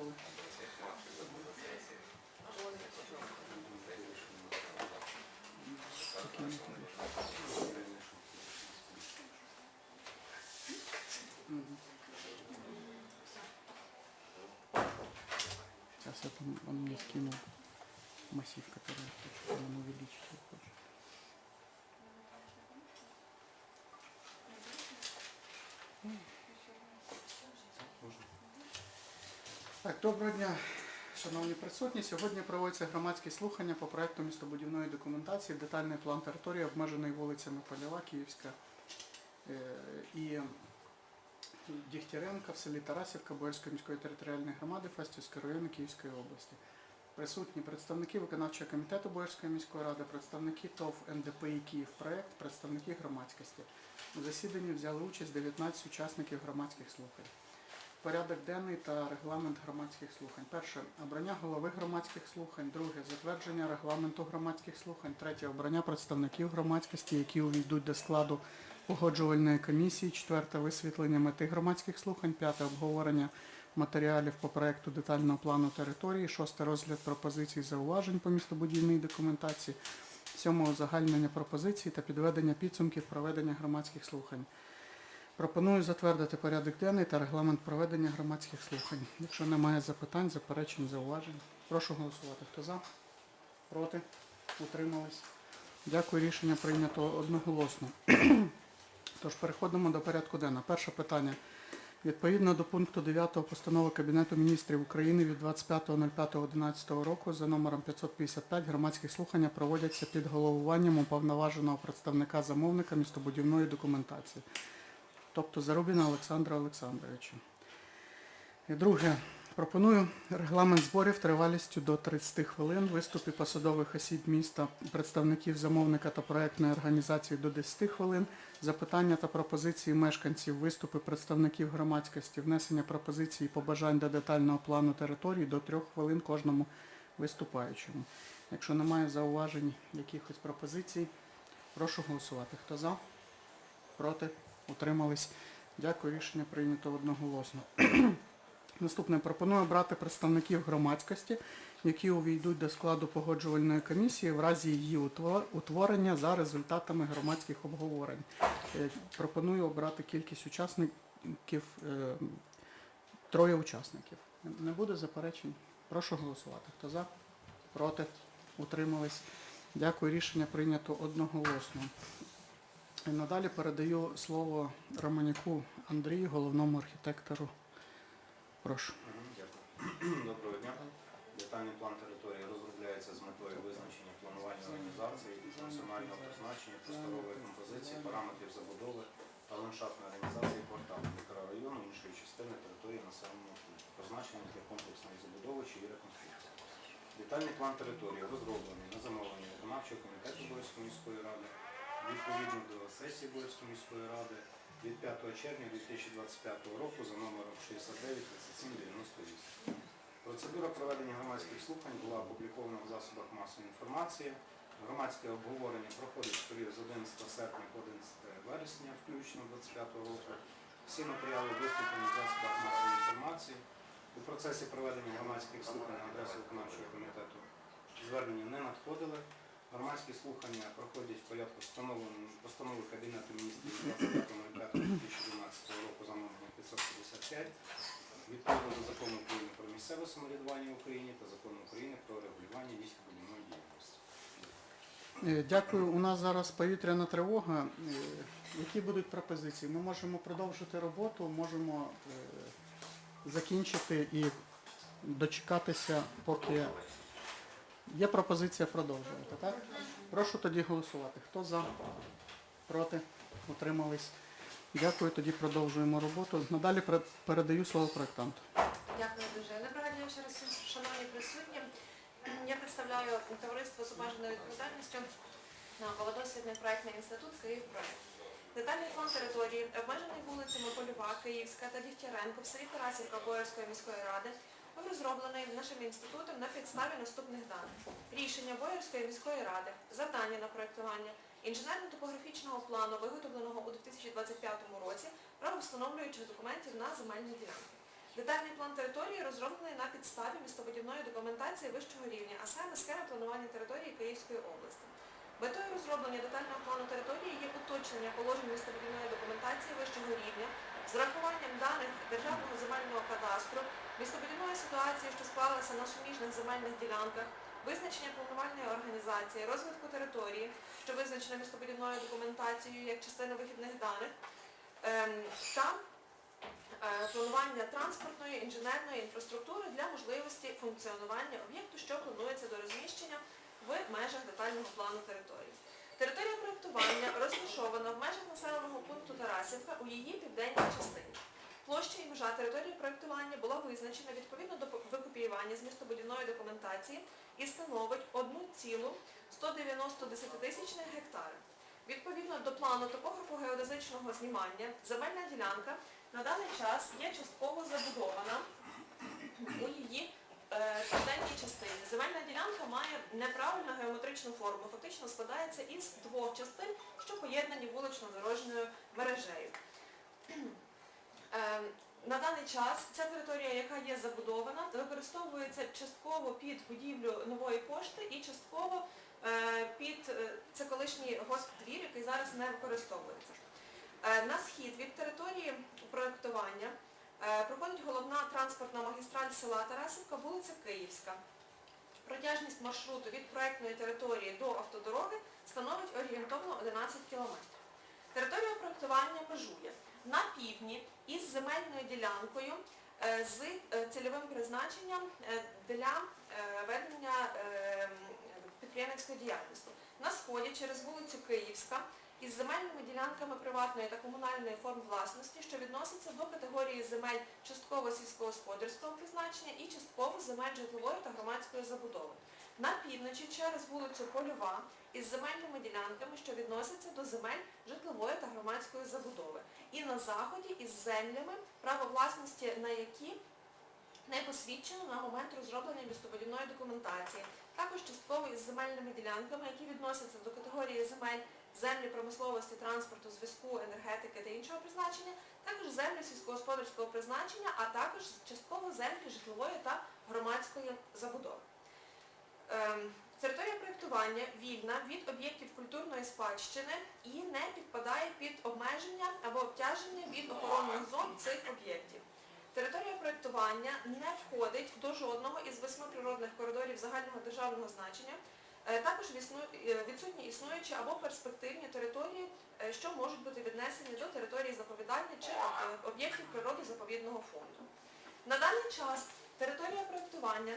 Поїхали. Сейчас я там, он мне скинул массив, который я хочу, увеличить я хочу. Так, доброго дня, шановні присутні. Сьогодні проводяться громадські слухання по проекту містобудівної документації, детальний план території, обмеженої вулицями Польова, Київська е, і Дігтяренка в селі Тарасівка Боярської міської територіальної громади Фастівського району Київської області. Присутні представники виконавчого комітету Боярської міської ради, представники ТОВ НДПІ Київпроект, представники громадськості. У засіданні взяли участь 19 учасників громадських слухань. Порядок денний та регламент громадських слухань. Перше обрання голови громадських слухань. Друге затвердження регламенту громадських слухань. Третє обрання представників громадськості, які увійдуть до складу погоджувальної комісії. Четверте висвітлення мети громадських слухань. П'яте обговорення матеріалів по проекту детального плану території. Шосте розгляд пропозицій зауважень по містобудівній документації. Сьоме узагальнення пропозицій та підведення підсумків проведення громадських слухань. Пропоную затвердити порядок денний та регламент проведення громадських слухань. Якщо немає запитань, заперечень, зауважень, прошу голосувати. Хто за? Проти? Утримались? Дякую, рішення прийнято одноголосно. Тож переходимо до порядку денного. Перше питання. Відповідно до пункту 9 постанови Кабінету міністрів України від 25.05.2011 року за номером 555 громадські слухання проводяться під головуванням уповноваженого представника замовника містобудівної документації тобто Зарубіна Олександра Олександровича. І друге, пропоную регламент зборів тривалістю до 30 хвилин, виступи посадових осіб міста, представників замовника та проектної організації до 10 хвилин, запитання та пропозиції мешканців, виступи представників громадськості, внесення пропозицій і побажань до детального плану території до 3 хвилин кожному виступаючому. Якщо немає зауважень, якихось пропозицій, прошу голосувати. Хто за? Проти? Утримались. Дякую, рішення прийнято одноголосно. Наступне пропоную обрати представників громадськості, які увійдуть до складу погоджувальної комісії в разі її утворення за результатами громадських обговорень. Е, Пропоную обрати кількість учасників, е, троє учасників. Не буде заперечень? Прошу голосувати. Хто за? Проти? Утримались. Дякую, рішення прийнято одноголосно. І надалі передаю слово Романяку Андрію, головному архітектору. Прошу. Дякую. Доброго дня. Детальний план території розробляється з метою визначення планування організації, функціонального призначення, просторової композиції, параметрів забудови та ландшафтної організації кварталу, мікрорайону, іншої частини території населеного пункту, призначення для комплексної забудови чи реконструкції. Детальний план території розроблений на замовлення виконавчого комітету Боярської міської ради відповідно до сесії Боярської міської ради від 5 червня 2025 року за номером 69 37 98. Процедура проведення громадських слухань була опублікована в засобах масової інформації. Громадське обговорення проходить в період з 11 серпня по 11 вересня, включно 25 року. Всі матеріали виступлені в засобах масової інформації. У процесі проведення громадських слухань на адресу виконавчого комітету звернення не надходили. Громадські слухання проходять в порядку постанови Кабінету міністрів 25.05.2012 року за номером 555 відповідно до закону України про місцеве самоврядування в Україні та закону України про регулювання містобудівної діяльності. Е, Дякую. У нас зараз повітряна тривога. Е, Які будуть пропозиції? Ми можемо продовжити роботу, можемо е, закінчити і дочекатися, поки є пропозиція продовжувати. Так? Прошу тоді голосувати. Хто за? Проти? Утримались? Дякую, тоді продовжуємо роботу. Надалі передаю слово проєктанту. Дякую дуже. Доброго дня ще раз, шановні присутні. Я представляю товариство з обмеженою відповідальністю науково-дослідний проектний інститут «Київпроект». Детальний план території, обмежений вулицями Польова, Київська та Дігтяренко в селі Тарасівка Боярської міської ради розроблений нашим інститутом на підставі наступних даних. Рішення Боярської міської ради, завдання на проєктування, інженерно-топографічного плану, виготовленого у 2025 році, правовстановлюючих документів на земельні ділянки. Детальний план території розроблений на підставі містобудівної документації вищого рівня, а саме схеми планування території Київської області. Метою розроблення детального плану території є уточнення положень містобудівної документації вищого рівня з врахуванням даних Державного земельного кадастру, містобудівної ситуації, що склалася на суміжних земельних ділянках, визначення планувальної організації, розвитку території, що визначена містобудівною документацією як частина вихідних даних, ем, та е, планування транспортної, інженерної інфраструктури для можливості функціонування об'єкту, що планується до розміщення в межах детального плану території. Територія проєктування розташована в межах населеного пункту Тарасівка у її південній частині. Площа і межа території проєктування була визначена відповідно до викопіювання з містобудівної документації і становить 1,190 десятитисячних гектари. Відповідно до плану топографо-геодезичного знімання, земельна ділянка на даний час є частково забудована у її е, південній частині. Земельна ділянка має неправильну геометричну форму, фактично складається із двох частин, що поєднані вулично-дорожньою мережею. Е, На даний час ця територія, яка є забудована, використовується частково під будівлю нової пошти і частково е, під е, це колишній госпдвір, який зараз не використовується. Е, На схід від території проєктування проходить головна транспортна магістраль села Тарасівка, вулиця Київська. Протяжність маршруту від проєктної території до автодороги становить орієнтовно 11 км. Територія проєктування межує на півдні із земельною ділянкою е, з е, цільовим призначенням е, для ведення підприємницької діяльності. На сході через вулицю Київська із земельними ділянками приватної та комунальної форм власності, що відносяться до категорії земель частково сільськогосподарського призначення і частково земель житлової та громадської забудови. На півночі через вулицю Польова із земельними ділянками, що відносяться до земель житлової та громадської забудови. І на заході із землями, право власності на які не посвідчено на момент розроблення містобудівної документації. Також частково із земельними ділянками, які відносяться до категорії земель землі промисловості, транспорту, зв'язку, енергетики та іншого призначення, також землі сільськогосподарського призначення, а також частково землі житлової та громадської забудови. Ем, Територія проєктування вільна від об'єктів культурної спадщини і не підпадає під обмеження або обтяження від охоронних зон цих об'єктів. Територія проєктування не входить до жодного із восьми природних коридорів загального державного значення. Е, Також е, відсутні існуючі або перспективні території, е, що можуть бути віднесені до території заповідання чи об'єктів природозаповідного фонду. На даний час територія проєктування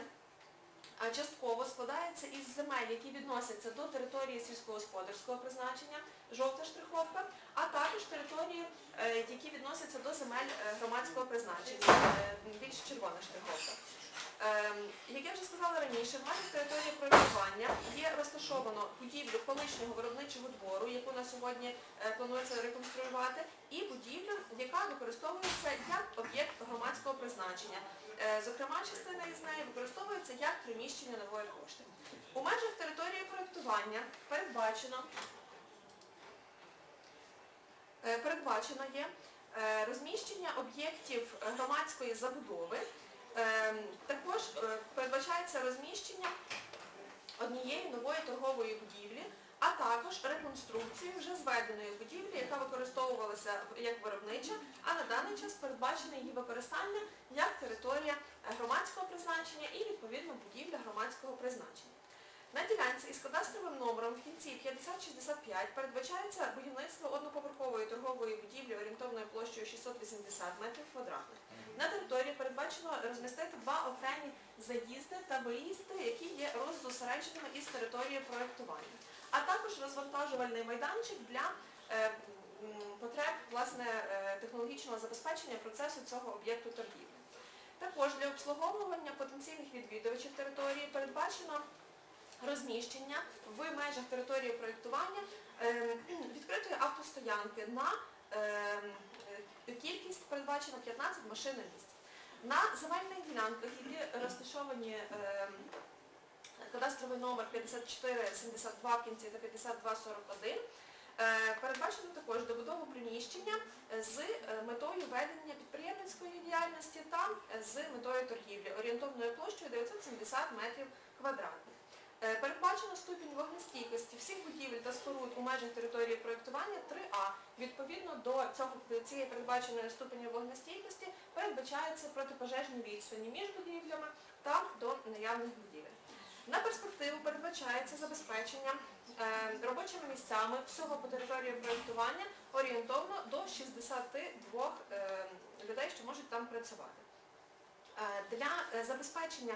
частково складається із земель, які відносяться до території сільськогосподарського призначення, жовта штриховка, а також території, е, які відносяться до земель е, громадського призначення, е, більш червона штриховка. Ем, Як я вже сказала раніше, в межах території проєктування є розташовано будівлю колишнього виробничого двору, яку на сьогодні е, планується реконструювати, і будівлю, яка використовується як об'єкт громадського призначення. Е, Зокрема, частина із неї використовується як приміщення нової пошти. У межах території проєктування передбачено, е, передбачено є е, розміщення об'єктів громадської забудови. Також передбачається розміщення однієї нової торгової будівлі, також реконструкцію вже зведеної будівлі, яка використовувалася як виробнича, а на даний час передбачене її використання як територія громадського призначення і відповідно будівля громадського призначення. На ділянці із кадастровим номером в кінці 5065 передбачається будівництво одноповерхової торгової будівлі орієнтовною площею 680 метрів квадратних. На території передбачено розмістити два окремі заїзди та виїзди, які є роззосередженими із території проєктування, а також розвантажувальний майданчик для е, потреб власне е, технологічного забезпечення процесу цього об'єкту торгівлі. Також для обслуговування потенційних відвідувачів території передбачено розміщення в межах території проєктування е, відкритої автостоянки на кількість передбачено 15 машин на місць. На земельних ділянках, які розташовані кадастровий номер 5472 в кінці та 5241, Е, Передбачено також добудову приміщення з е, метою ведення підприємницької діяльності та е, з метою торгівлі орієнтовною площею 970 метрів квадратних. Передбачено ступінь вогнестійкості всіх будівель та споруд у межах території проєктування 3А. Відповідно до цього цієї передбаченої ступені вогнестійкості передбачаються протипожежні відстані між будівлями та до наявних будівель. Перспективу передбачається забезпечення е, робочими місцями всього по території проєктування орієнтовно до 62 е, людей, що можуть там працювати. Е, Для забезпечення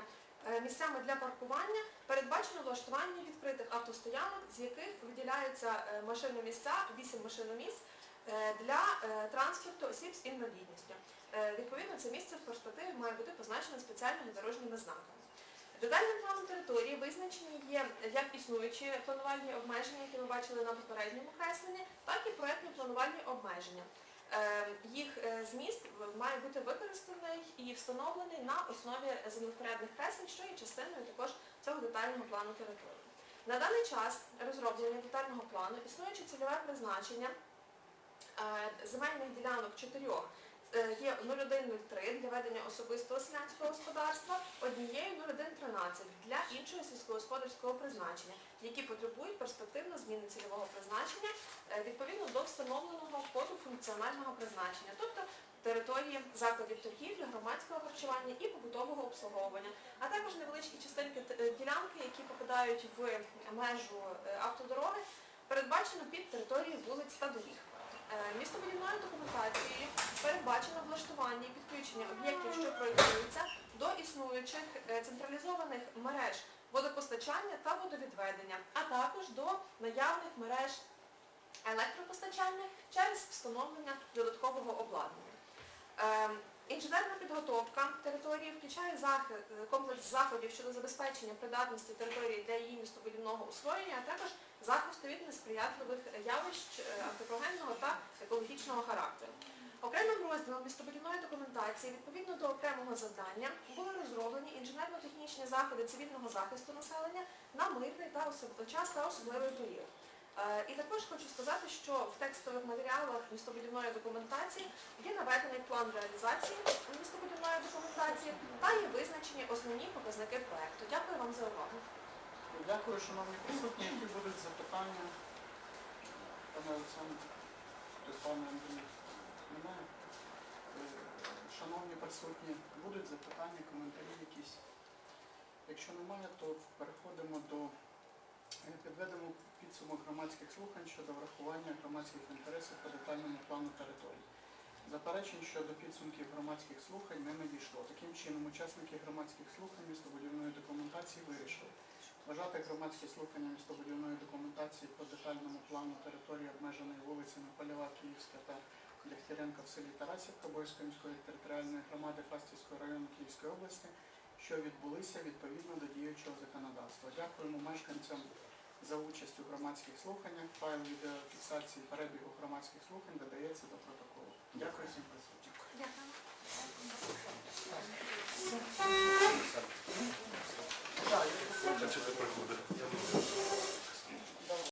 місцями для паркування передбачено влаштування відкритих автостоянок, з яких виділяються е, машиномісця, 8 машиномісць для транспорту осіб з інвалідністю. Відповідно, це місце в перспективі має бути позначено спеціальними дорожніми знаками. Детальним планом території визначені є як існуючі планувальні обмеження, які ми бачили на попередньому кресленні, так і проектні планувальні обмеження. Е, Їх е, зміст має бути використаний і встановлений на основі землевпорядних креслень, що є частиною також цього детального плану території. На даний час розроблення детального плану існуюче цільове призначення е, земельних ділянок чотирьох є 0103 для ведення особистого селянського господарства, однією 0113 для іншого сільськогосподарського призначення, які потребують перспективно зміни цільового призначення е, відповідно до встановленого коду функціонального призначення, тобто території закладів торгівлі, громадського харчування і побутового обслуговування, а також невеличкі частинки е, ділянки, які попадають в межу е, автодороги, передбачено під територією вулиць та доріг. Е, Містобудівною документацією передбачено влаштування і підключення об'єктів, що проєктуються до існуючих е, централізованих мереж водопостачання та водовідведення, а також до наявних мереж електропостачання через встановлення додаткового обладнання. Е, Інженерна підготовка території включає е, комплекс заходів щодо забезпечення придатності території для її містобудівного освоєння, а також захисту від несприятливих явищ е, антропогенного та екологічного характеру. Окремим розділом містобудівної документації відповідно до окремого завдання були розроблені інженерно-технічні заходи цивільного захисту населення на мирний та час та особливий період. Е, І також хочу сказати, що в текстових матеріалах містобудівної документації є наведений план реалізації містобудівної документації та є визначені основні показники проекту. Дякую вам за увагу. Дякую, шановні присутні. Які будуть запитання? Пане Олександр, пане Андрій, немає? Е, Шановні присутні, будуть запитання, коментарі якісь? Якщо немає, то переходимо до підведемо підсумок громадських слухань щодо врахування громадських інтересів по детальному плану території. Заперечень щодо підсумків громадських слухань не надійшло. Таким чином, учасники громадських слухань містобудівної документації вирішили вважати громадські слухання містобудівної документації по детальному плану території обмеженої вулицями Польова, Київська та Дягтяренка в селі Тарасівка Бойської міської територіальної громади Фастівського району Київської області, що відбулися відповідно до діючого законодавства. Дякуємо мешканцям за участь у громадських слуханнях. Файл відеофіксації перебігу громадських слухань додається до протоколу. Дякую всім присутнім. Дякую.